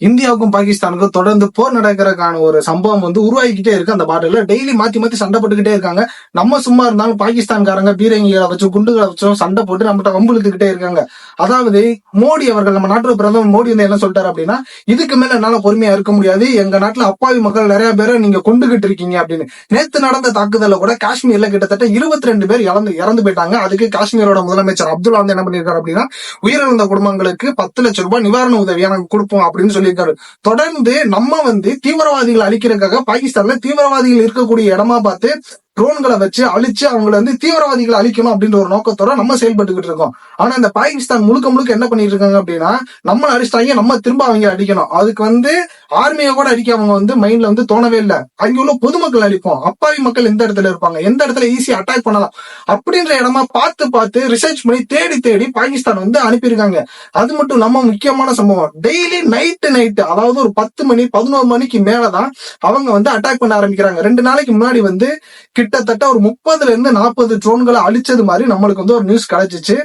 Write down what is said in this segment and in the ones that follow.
இந்தியாவுக்கும் பாகிஸ்தானுக்கும் தொடர்ந்து போர் நடக்கிறதுக்கான ஒரு சம்பவம் வந்து உருவாகிக்கிட்டே இருக்கு அந்த பார்டர்ல டெய்லி மாத்தி மாத்தி சண்டை போட்டுக்கிட்டே இருக்காங்க. நம்ம சும்மா இருந்தாலும் பாகிஸ்தான்காரங்க பீரங்கிகளை வச்சு குண்டுகளை வச்சும் சண்டை போட்டு நம்மகிட்ட வம்புழுத்துக்கிட்டே இருக்காங்க. அதாவது மோடி அவர்கள் நம்ம நாட்டு பிரதமர் மோடி வந்து என்ன சொல்லிட்டாரு அப்படின்னா இதுக்கு மேல என்னால பொறுமையா இருக்க முடியாது. எங்க நாட்டுல அப்பாவி மக்கள் நிறைய பேரை நீங்க கொண்டுகிட்டு இருக்கீங்க அப்படின்னு. நேத்து நடந்த தாக்குதல கூட காஷ்மீர்ல கிட்டத்தட்ட இருபத்தி ரெண்டு பேர் இறந்து இறந்து போயிட்டாங்க. அதுக்கு காஷ்மீரோட முதலமைச்சர் அப்துல்லா வந்து என்ன பண்ணிருக்காரு அப்படின்னா உயிரிழந்த குடும்பங்களுக்கு பத்து லட்சம் ரூபாய் நிவாரண உதவியை நாங்க கொடுப்போம் அப்படின்னு சொல்லி சொல்லியிருக்காரு. தொடர்ந்து நம்ம வந்து தீவிரவாதிகள் அழிக்கிறதுக்காக பாகிஸ்தான்ல தீவிரவாதிகள் இருக்கக்கூடிய இடமா பார்த்து ட்ரோன்களை வச்சு அழிச்சு அவங்களை வந்து தீவிரவாதிகளை அழிக்கணும் அப்படின்ற ஒரு நோக்கத்தோட நம்ம செயல்பட்டுக்கிட்டு இருக்கோம். ஆனா இந்த பாகிஸ்தான் முழுக்க முழுக்க என்ன பண்ணிட்டு இருக்காங்க அப்படின்னா நம்ம அடிச்சிட்டாங்க நம்ம திரும்ப அவங்க அடிக்கணும். அதுக்கு வந்து ஆர்மியை கூட அடிக்க அவங்க வந்து மைண்ட்ல வந்து தோணவே இல்லை. அங்க உள்ள பொதுமக்கள் அடிப்போம். அப்பாவி மக்கள் எந்த இடத்துல இருப்பாங்க? எந்த இடத்துல ஈஸியா அட்டாக் பண்ணலாம்? அப்படின்ற இடமா பார்த்து பார்த்து ரிசர்ச் பண்ணி தேடி தேடி பாகிஸ்தான் வந்து அனுப்பியிருக்காங்க. அது மட்டும் இல்லாம முக்கியமான சம்பவம். டெய்லி நைட்டு நைட்டு அதாவது ஒரு பத்து மணி பதினோரு மணிக்கு மேலதான் அவங்க வந்து அட்டாக் பண்ண ஆரம்பிக்கிறாங்க. ரெண்டு நாளைக்கு முன்னாடி வந்து கிட்டத்தட்ட ஒரு முப்பதுல இருந்து நாற்பது ட்ரோன்களை அழிச்சது மாதிரி நம்மளுக்கு வந்து ஒரு நியூஸ் கிடைச்சிச்சு.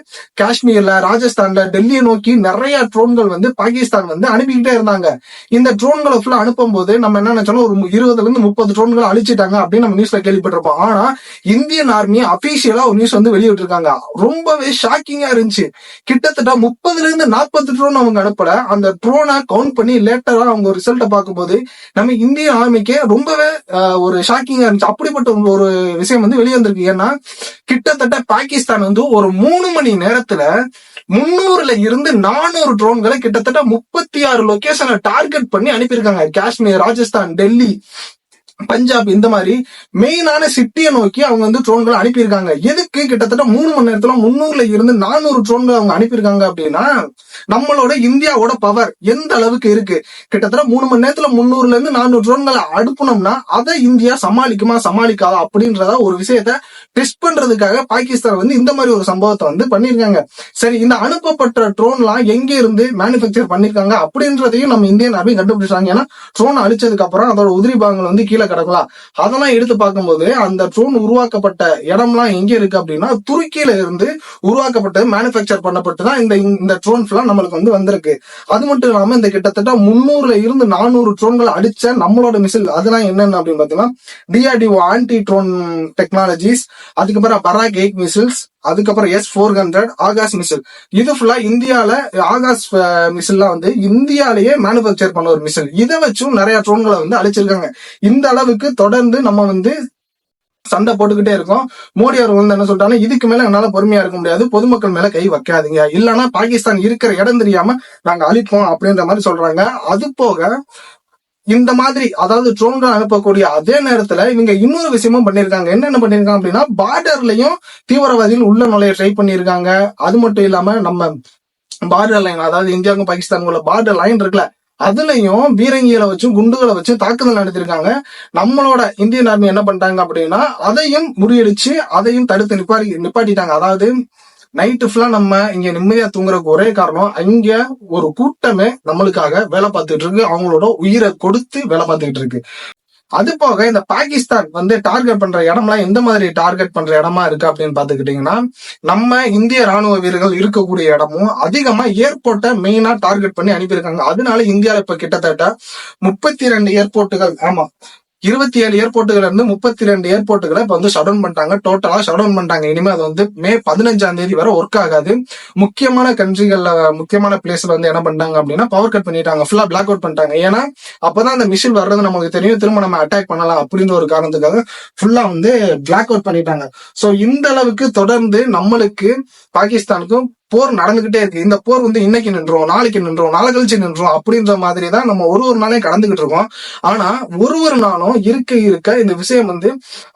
காஷ்மீர்ல ராஜஸ்தான்ல டெல்லியை நோக்கி நிறைய ட்ரோன்கள் வந்து பாகிஸ்தான் வந்து அனுப்பிக்கிட்டே இருந்தாங்க. இந்த ட்ரோன்களை ஃபுல்லா அனுப்பும் போது நம்ம என்ன நினைச்சாலும் ஒரு இருபதுல இருந்து முப்பது ட்ரோன்களை அழிச்சிட்டாங்க அப்படின்னு நம்ம நியூஸ்ல கேள்விப்பட்டிருப்போம். ஆனா இந்தியன் ஆர்மி அபிஷியலா ஒரு நியூஸ் வந்து வெளியிட்டிருக்காங்க. ரொம்பவே ஷாக்கிங்கா இருந்துச்சு. கிட்டத்தட்ட முப்பதுல இருந்து நாற்பது ட்ரோன் அவங்க அனுப்பல. அந்த ட்ரோனை கவுண்ட் பண்ணி லேட்டரா அவங்க ரிசல்ட்டை பார்க்கும்போது நம்ம இந்திய ஆர்மிக்கே ரொம்பவே ஒரு ஷாக்கிங்கா இருந்துச்சு. அப்படிப்பட்ட ஒரு- ஒரு விஷயம் வந்து வெளியே வந்திருக்கு ஏன்னா கிட்டத்தட்ட பாகிஸ்தான் வந்து ஒரு மூணு மணி நேரத்துல முன்னூறுல இருந்து நானூறு ட்ரோன்களை கிட்டத்தட்ட முப்பத்தி ஆறு லொகேஷனை டார்கெட் பண்ணி அனுப்பியிருக்காங்க. காஷ்மீர் ராஜஸ்தான் டெல்லி பஞ்சாப் இந்த மாதிரி மெயினான சிட்டியை நோக்கி அவங்க வந்து ட்ரோன்களை அனுப்பியிருக்காங்க. எதுக்கு? கிட்டத்தட்ட மூணு மணி நேரத்துல முன்னூறுல இருந்து நானூறு ட்ரோன்கள் அவங்க அனுப்பியிருக்காங்க அப்படின்னா நம்மளோட இந்தியாவோட பவர் எந்த அளவுக்கு இருக்கு? கிட்டத்தட்ட மூணு மணி நேரத்துல முன்னூறுல இருந்து நானூறு ட்ரோன்களை அனுப்புனோம்னா அதை இந்தியா சமாளிக்குமா சமாளிக்காதா அப்படின்றத ஒரு விஷயத்த டெஸ்ட் பண்றதுக்காக பாகிஸ்தான் வந்து இந்த மாதிரி ஒரு சம்பவத்தை வந்து பண்ணிருக்காங்க சரி இந்த அனுப்பப்பட்ட ட்ரோன்லாம் எங்க இருந்து மேனுபேக்சர் பண்ணிருக்காங்க அப்படின்றதையும் நம்ம இந்தியன் ஆர்மி கண்டுபிடிச்சாங்க. ஏன்னா ட்ரோன் அழிச்சதுக்கு அப்புறம் அதோட உதிரி பாகங்கள் வந்து கீழே கிடக்கலாம். அதெல்லாம் எடுத்து பார்க்கும்போது அந்த ட்ரோன் உருவாக்கப்பட்ட இடம்லாம் எங்க இருக்கு அப்படின்னா துருக்கியில இருந்து உருவாக்கப்பட்டு மேனுபேக்சர் பண்ணப்பட்டு தான் இந்த இந்த ட்ரோன் எல்லாம் நம்மளுக்கு வந்து வந்திருக்கு. அது மட்டும் இல்லாம இந்த கிட்டத்தட்ட முன்னூறுல இருந்து நானூறு ட்ரோன்கள் அடிச்ச நம்மளோட மிசில் அதெல்லாம் என்னென்ன அப்படின்னு பாத்தீங்கன்னா டிஆர்டிஓ ஆன்டி ட்ரோன் டெக்னாலஜிஸ் அதுக்கப்புறம் பராக் எயிட் மிசில்ஸ் அதுக்கப்புறம் S four hundred Akash missile இது ஃபுல்லா இந்தியால ஆகாஷ் மிசில்லாம் வந்து இந்தியாலேயே மேனுபேக்சர் பண்ண ஒரு மிசில் இதை வச்சும் நிறைய ட்ரோன்களை வந்து அழிச்சிருக்காங்க. இந்த அளவுக்கு தொடர்ந்து நம்ம வந்து சண்டை போட்டுக்கிட்டே இருக்கோம். மோடி அவர் வந்து என்ன சொல்றாங்க இதுக்கு மேல என்னால பொறுமையா இருக்க முடியாது. பொதுமக்கள் மேல கை வைக்காதீங்க. இல்லைன்னா பாகிஸ்தான் இருக்கிற இடம் தெரியாம நாங்க அழிப்போம் அப்படின்ற மாதிரி சொல்றாங்க. அது போக இந்த மாதிரி அதாவது ட்ரோன்கள் அனுப்பக்கூடிய அதே நேரத்துல இவங்க இன்னொரு விஷயமும் பண்ணிருக்காங்க என்னென்ன பண்ணிருக்காங்க அப்படின்னா பார்டர்லயும் தீவிரவாதிகள் உள்ள நுழைய ட்ரை பண்ணிருக்காங்க அது மட்டும் இல்லாம நம்ம பார்டர் லைன் அதாவது இந்தியாவுக்கும் பாகிஸ்தானுக்கும் உள்ள பார்டர் லைன் இருக்குல்ல அதுலயும் பீரங்கிகளை வச்சும் குண்டுகளை வச்சும் தாக்குதல் நடத்திருக்காங்க நம்மளோட இந்தியன் ஆர்மி என்ன பண்ணிட்டாங்க அப்படின்னா அதையும் முறியடிச்சு அதையும் தடுத்து நிப்பாட்டி நிப்பாட்டிட்டாங்க. அதாவது நைட்டு ஃபுல்லா நம்ம இங்க நிம்மதியா தூங்குறதுக்கு ஒரே காரணம் அங்க ஒரு கூட்டமே நம்மளுக்காக வேலை பார்த்துட்டு இருக்கு. அவங்களோட உயிரை கொடுத்து வேலை பார்த்துக்கிட்டு இருக்கு. அது போக இந்த பாகிஸ்தான் வந்து டார்கெட் பண்ற இடம்லாம் எந்த மாதிரி டார்கெட் பண்ற இடமா இருக்கு அப்படின்னு பாத்துக்கிட்டீங்கன்னா நம்ம இந்திய ராணுவ வீரர்கள் இருக்கக்கூடிய இடமும் அதிகமா ஏர்போர்ட்டை மெயினா டார்கெட் பண்ணி அனுப்பியிருக்காங்க. அதனால இந்தியாவில இப்ப கிட்டத்தட்ட முப்பத்தி ரெண்டு ஏர்போர்ட்டுகள் ஆமா இருபத்தி ஏழு ஏர்போர்ட்டுகள் இருந்து முப்பத்தி ரெண்டு ஏர்போர்ட்டுகளை இப்ப வந்து ஷடவுன் பண்ணிட்டாங்க. டோட்டலா ஷடவுன் பண்ணிட்டாங்க. இனிமே அது வந்து மே பதினஞ்சாம் தேதி வரை ஒர்க் ஆகாது. முக்கியமான கண்ட்ரிகள்ல முக்கியமான பிளேஸ்ல வந்து என்ன பண்ணிட்டாங்க அப்படின்னா பவர் கட் பண்ணிட்டாங்க. ஃபுல்லா பிளாக் அவுட் பண்ணிட்டாங்க. ஏன்னா அப்பதான் அந்த மிஷின் வர்றது நமக்கு தெரியும். திரும்ப நம்ம அட்டாக் பண்ணலாம் அப்படின்ற ஒரு காரணத்துக்காக ஃபுல்லா வந்து பிளாக் அவுட் பண்ணிட்டாங்க. சோ இந்த அளவுக்கு தொடர்ந்து நம்மளுக்கு பாகிஸ்தானுக்கும் போர் நடந்துகிட்டே இருக்கு. இந்த போர் வந்து இன்னைக்கு நின்றோம் நாளைக்கு நின்றோம் நாளை கழிச்சு நின்றோம் அப்படின்ற மாதிரி தான் நம்ம ஒரு ஒரு நாளையும் கடந்துகிட்டு இருக்கோம். ஆனா ஒரு ஒரு நாளும் இருக்க இருக்க இந்த விஷயம் வந்து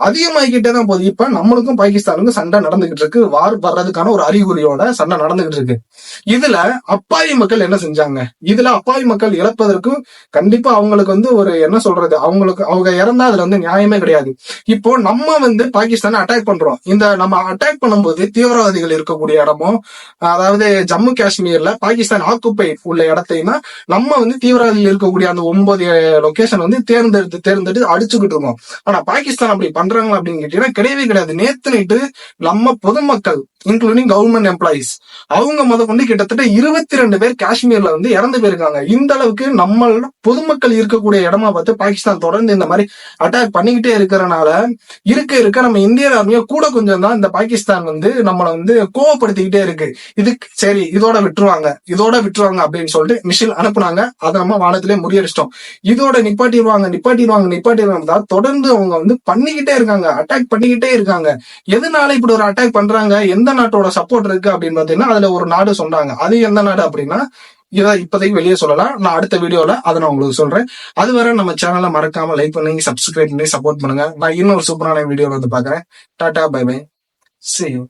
அதிகமாகிக்கிட்டே தான் போகுது. இப்ப நம்மளுக்கும் பாகிஸ்தானுக்கும் சண்டை நடந்துகிட்டு இருக்கு. வார் வர்றதுக்கான ஒரு அறிகுறியோட சண்டை நடந்துகிட்டு இருக்கு. இதுல அப்பாவி மக்கள் என்ன செஞ்சாங்க? இதுல அப்பாவி மக்கள் இழப்பதற்கு கண்டிப்பா அவங்களுக்கு வந்து ஒரு என்ன சொல்றது அவங்களுக்கு அவங்க இறந்தா அதுல வந்து நியாயமே கிடையாது. இப்போ நம்ம வந்து பாகிஸ்தானை அட்டாக் பண்றோம். இந்த நம்ம அட்டாக் பண்ணும்போது தீவிரவாதிகள் இருக்கக்கூடிய இடமும் அதாவது ஜம்மு காஷ்மீர்ல பாகிஸ்தான் ஆக்குப்பை உள்ள இடத்தையுமே நம்ம வந்து தீவிரவாதிகள் இருக்கக்கூடிய அந்த ஒன்பது லொகேஷன் வந்து தேர்ந்தெடுத்து தேர்ந்தெடுத்து அடிச்சுக்கிட்டு இருக்கோம். ஆனா பாகிஸ்தான் அப்படி பண்றாங்களா அப்படின்னு கேட்டீங்கன்னா கிடையவே கிடையாது. நேத்து நைட்டு நம்ம பொதுமக்கள் இன்க்ளூடிங் கவர்மெண்ட் எம்ப்ளாயிஸ் அவங்க முத கொண்டு கிட்டத்தட்ட இருபத்தி ரெண்டு பேர் காஷ்மீர்ல வந்து இறந்து போயிருக்காங்க. இந்த அளவுக்கு நம்ம பொதுமக்கள் இருக்கக்கூடிய இடமா பார்த்து பாகிஸ்தான் தொடர்ந்து இந்த மாதிரி அட்டாக் பண்ணிக்கிட்டே இருக்கிறனால இருக்க இருக்க நம்ம இந்தியன் ஆர்மியா கூட கொஞ்சம் தான் இந்த பாகிஸ்தான் வந்து நம்மளை வந்து கோவப்படுத்திக்கிட்டே இருக்கு. இதுக்கு சரி இதோட விட்டுருவாங்க இதோட விட்டுருவாங்க அப்படின்னு சொல்லிட்டு மிஷில் அனுப்புனாங்க. அதை நம்ம வானத்திலே முறியடிச்சிட்டோம். இதோட நிப்பாட்டிடுவாங்க நிப்பாட்டிடுவாங்க நிப்பாட்டிடுவாங்க. தான் தொடர்ந்து அவங்க வந்து பண்ணிக்கிட்டே இருக்காங்க அட்டாக் பண்ணிக்கிட்டே இருக்காங்க. எதனால இப்படி ஒரு அட்டாக் பண்றாங்க எந்த நாட்டோட சப்போர்ட் இருக்கு அப்படின்னு பாத்தீங்கன்னா அதுல ஒரு நாடு சொன்னாங்க. அது எந்த நாடு அப்படின்னா இதை இப்போதைக்கு வெளியே சொல்லலாம். நான் அடுத்த வீடியோவில் அதை நான் உங்களுக்கு சொல்கிறேன் அது வரை நம்ம சேனலை மறக்காம லைக் பண்ணி சப்ஸ்கிரைப் பண்ணி சப்போர்ட் பண்ணுங்க. நான் இன்னொரு சூப்பரான வீடியோவில் வந்து பார்க்குறேன். Tata bye bye see you